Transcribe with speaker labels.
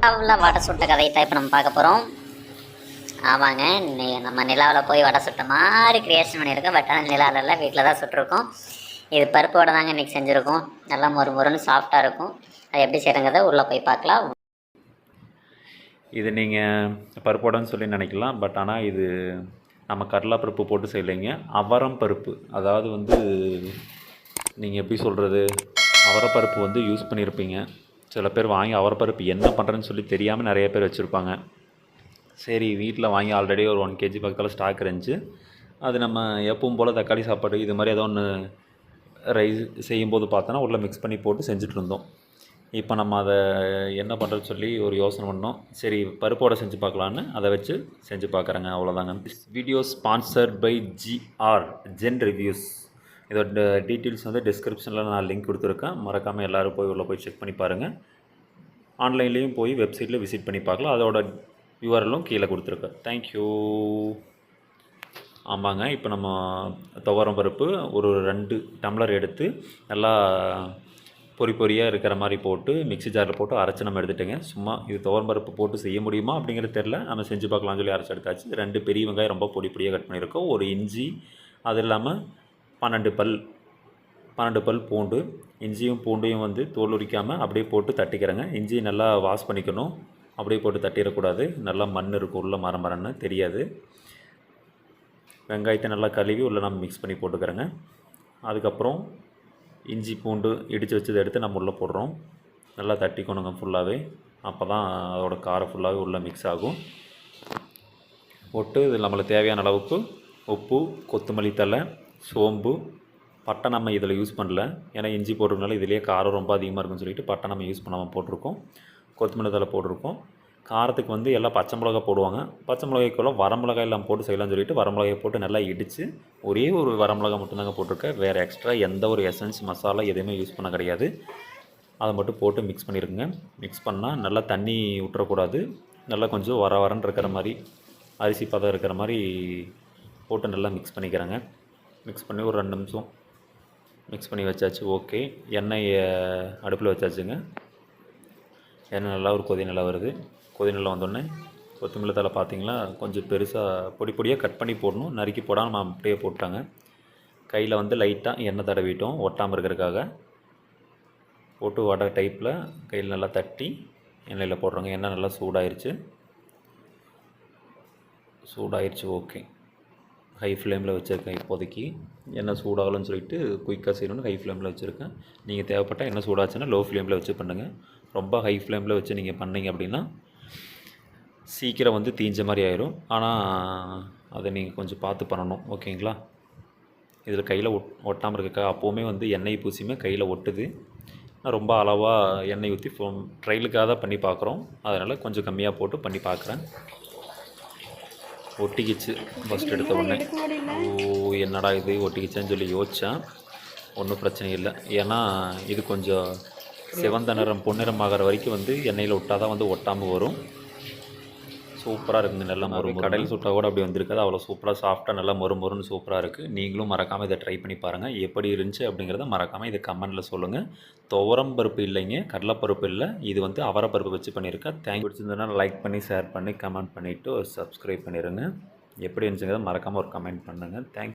Speaker 1: நிலாவில் வடை சுட்ட கதையை தான் இப்போ நம்ம பார்க்க போகிறோம் ஆமாங்க நம்ம நிலாவில் போய் வடை சுட்ட மாதிரி கிரியேஷன் பண்ணியிருக்கோம். பட் ஆனால் நிலாவிலலாம் வீட்டில் தான் சுட்டிருக்கோம். இது பருப்போட தாங்க இன்றைக்கி செஞ்சுருக்கோம். நல்லா மொறு மொறுன்னு சாஃப்டாக இருக்கும். அது எப்படி செய்கிறங்கிறத உள்ளே போய் பார்க்கலாம்.
Speaker 2: இது நீங்கள் பருப்போடன்னு சொல்லி நினைக்கலாம். பட் ஆனால் இது நம்ம கடலா பருப்பு போட்டு செய்யலைங்க. அவரம் பருப்பு அதாவது வந்து நீங்கள் எப்படி சொல்கிறது அவரப்பருப்பு வந்து யூஸ் பண்ணியிருப்பீங்க. சில பேர் வாங்கி அவரப்பருப்பு என்ன பண்ணுறேன்னு சொல்லி தெரியாமல் நிறைய பேர் வச்சுருப்பாங்க. சரி வீட்டில் வாங்கி ஆல்ரெடி ஒரு ஒன் கேஜி பக்கத்தில் ஸ்டாக் இருந்துச்சு. அது நம்ம எப்பவும் போல் தக்காளி சாப்பாடு இது மாதிரி ஏதோ ஒன்று ரைஸ் செய்யும்போது பார்த்தோன்னா உள்ளே மிக்ஸ் பண்ணி போட்டு செஞ்சுட்டு இருந்தோம். இப்போ நம்ம அதை என்ன பண்ணுறதுன்னு சொல்லி ஒரு யோசனை பண்ணோம். சரி பருப்போட செஞ்சு பார்க்கலான்னு அதை வச்சு செஞ்சு பார்க்குறேங்க. அவ்வளோதாங்க video sponsored by GR gen reviews இதோட டீட்டெயில்ஸ் வந்து டிஸ்கிரிப்ஷனில் நான் லிங்க் கொடுத்துருக்கேன். மறக்காமல் எல்லோரும் போய் உள்ளே போய் செக் பண்ணி பாருங்கள் ஆன்லைன்லேயும் போய் வெப்சைட்டில் விசிட் பண்ணி பார்க்கலாம். அதோட யூஆர்எல்லும் கீழே கொடுத்துருக்கேன். தேங்க்யூ ஆமாங்க இப்போ நம்ம துவரம் பருப்பு ஒரு ரெண்டு டம்ளர் எடுத்து நல்லா பொறி பொறியாக இருக்கிற மாதிரி போட்டு மிக்ஸி ஜாரில் போட்டு அரைச்சி நம்ம எடுத்துட்டேங்க. சும்மா இது துவரம் பருப்பு போட்டு செய்ய முடியுமா அப்படிங்கிறது தெரில நம்ம செஞ்சு பார்க்கலாம்னு சொல்லி அரைச்சி எடுத்தாச்சு. ரெண்டு பெரிய வெங்காயம் ரொம்ப பொடி பொடியாக கட் பண்ணியிருக்கோம். ஒரு இஞ்சி அது இல்லாமல் பன்னெண்டு பல் பன்னெண்டு பல் பூண்டு இஞ்சியும் பூண்டையும் வந்து தோல் உரிக்காமல் அப்படியே போட்டு தட்டிக்கிறேங்க. இஞ்சி நல்லா வாஷ் பண்ணிக்கணும். அப்படியே போட்டு தட்டிடக்கூடாது. நல்லா மண் இருக்கும். உள்ள மரம் மரம்னு தெரியாது. வெங்காயத்தை நல்லா கழுவி உள்ளே நம்ம மிக்ஸ் பண்ணி போட்டுக்கிறேங்க. அதுக்கப்புறம் இஞ்சி பூண்டு இடித்து வச்சதை எடுத்து நம்ம உள்ளே போடுறோம். நல்லா தட்டிக்கணுங்க ஃபுல்லாகவே அப்போ தான் அதோட காரம் ஃபுல்லாகவே உள்ளே மிக்ஸ் ஆகும். போட்டு இது நம்மளுக்கு தேவையான அளவுக்கு உப்பு கொத்தமல்லி தழை சோம்பு பட்டை நம்ம இதில் யூஸ் பண்ணல. ஏன்னா இஞ்சி போடுறதுனால இதுலேயே காரம் ரொம்ப அதிகமாக இருக்குன்னு சொல்லிட்டு பட்டை நம்ம யூஸ் பண்ணாமல் போட்டிருக்கோம். கொத்தமல்லி தழை போட்டிருக்கோம். காரத்துக்கு வந்து எல்லாம் பச்சை மிளகா போடுவாங்க. பச்சை மிளகாய்க்குள்ள வரமிளகாய் எல்லாம் போட்டு செய்யலாம்னு சொல்லிட்டு வரமிளகாய் போட்டு நல்லா இடித்து ஒரே ஒரு வரமிளகா மட்டும்தாங்க போட்டிருக்கேன். வேறு எக்ஸ்ட்ரா எந்த ஒரு எசன்ஸ் மசாலா எதுவுமே யூஸ் பண்ண கிடையாது. அதை மட்டும் போட்டு மிக்ஸ் பண்ணியிருக்குங்க மிக்ஸ் பண்ணால் நல்லா தண்ணி விட்டுறக்கூடாது நல்லா கொஞ்சம் வர வரன்னு இருக்கிற மாதிரி அரிசி பதம் இருக்கிற மாதிரி போட்டு நல்லா மிக்ஸ் பண்ணிக்கிறேங்க. மிக்ஸ் பண்ணி ஒரு ரெண்டு நிமிஷம் மிக்ஸ் பண்ணி வச்சாச்சு. ஓகே எண்ணெய் அடுப்பில் வச்சாச்சுங்க. எண்ணெய் நல்லா ஒரு கொதி நல்லா வருது. கொதி நல்லா வந்தோடனே கொத்தமல்லி தலை பார்த்திங்களா? கொஞ்சம் பெருசாக பொடி பொடியாக கட் பண்ணி போடணும். நறுக்கி போடாமல் நம்ம அப்படியே போட்டாங்க கையில் வந்து லைட்டாக எண்ணெய் தடவிட்டோம் ஒட்டாமல் இருக்கிறதுக்காக. போட்டு வடை டைப்பில் கையில் நல்லா தட்டி எண்ணெயில் போடுறோங்க. எண்ணெய் நல்லா சூடாயிருச்சு. சூடாயிருச்சு. ஓகே ஹை ஃப்ளேமில் வச்சுருக்கேன் இப்போதைக்கு. எண்ணெய் சூடாகலன்னு சொல்லிட்டு குயிக்காக செய்யணும்னு ஹை ஃப்ளேமில் வச்சுருக்கேன். நீங்கள் தேவைப்பட்டால் எண்ணெய் சூடாச்சுன்னா லோ ஃப்ளேமில் வச்சு பண்ணுங்கள் ரொம்ப ஹை ஃப்ளேமில் வச்சு நீங்கள் பண்ணீங்க அப்படின்னா சீக்கிரம் வந்து தீஞ்ச மாதிரி ஆயிரும். ஆனால் அதை நீங்கள் கொஞ்சம் பார்த்து பண்ணணும். ஓகேங்களா? இதில் கையில் ஒட் ஒட்டாமல் இருக்க அப்போவுமே வந்து எண்ணெய் பூசியுமே கையில் ஒட்டுது. நான் ரொம்ப அளவாக எண்ணெய் ஊற்றி ட்ரையலுக்காக தான் பண்ணி பார்க்குறோம். அதனால் கொஞ்சம் கம்மியாக போட்டு பண்ணி பார்க்குறேன். ஒட்டிக்கிச்சு. ஃபஸ்ட் எடுத்த உடனே. ஓ என்னடா இது? ஒட்டிக்கிச்சேன்னு சொல்லி யோசித்தேன் ஒன்றும் பிரச்சனை இல்லை. ஏன்னா இது கொஞ்சம் சிவந்த நிறம் பொன்னிறம் ஆகிற வரைக்கும் வந்து எண்ணெயில் விட்டால் தான் வந்து ஒட்டாமல் வரும். சூப்பராக இருக்குங்க நல்லா மொறு கடையில் சுட்டா கூட அப்படி வந்திருக்காது. அவ்வளோ சூப்பராக சாஃப்டாக நல்லா மொறு மொறுன்னு சூப்பராக இருக்குது நீங்களும் மறக்காமல் இதை ட்ரை பண்ணி பாருங்கள் எப்படி இருந்துச்சு அப்படிங்கிறத மறக்காமல் இதை கமெண்ட்டில் சொல்லுங்கள் துவரம் பருப்பு இல்லைங்க கடலைப்பருப்பு இல்லை. இது வந்து அவரைப்பருப்பு வச்சு பண்ணியிருக்கேன். தேங்க் பிடிச்சிருந்ததுன்னா லைக் பண்ணி ஷேர் பண்ணி கமெண்ட் பண்ணிவிட்டு சப்ஸ்கிரைப் பண்ணிடுங்க எப்படி இருந்துச்சுங்கிறத மறக்காமல் ஒரு கமெண்ட் பண்ணுங்கள் தேங்க்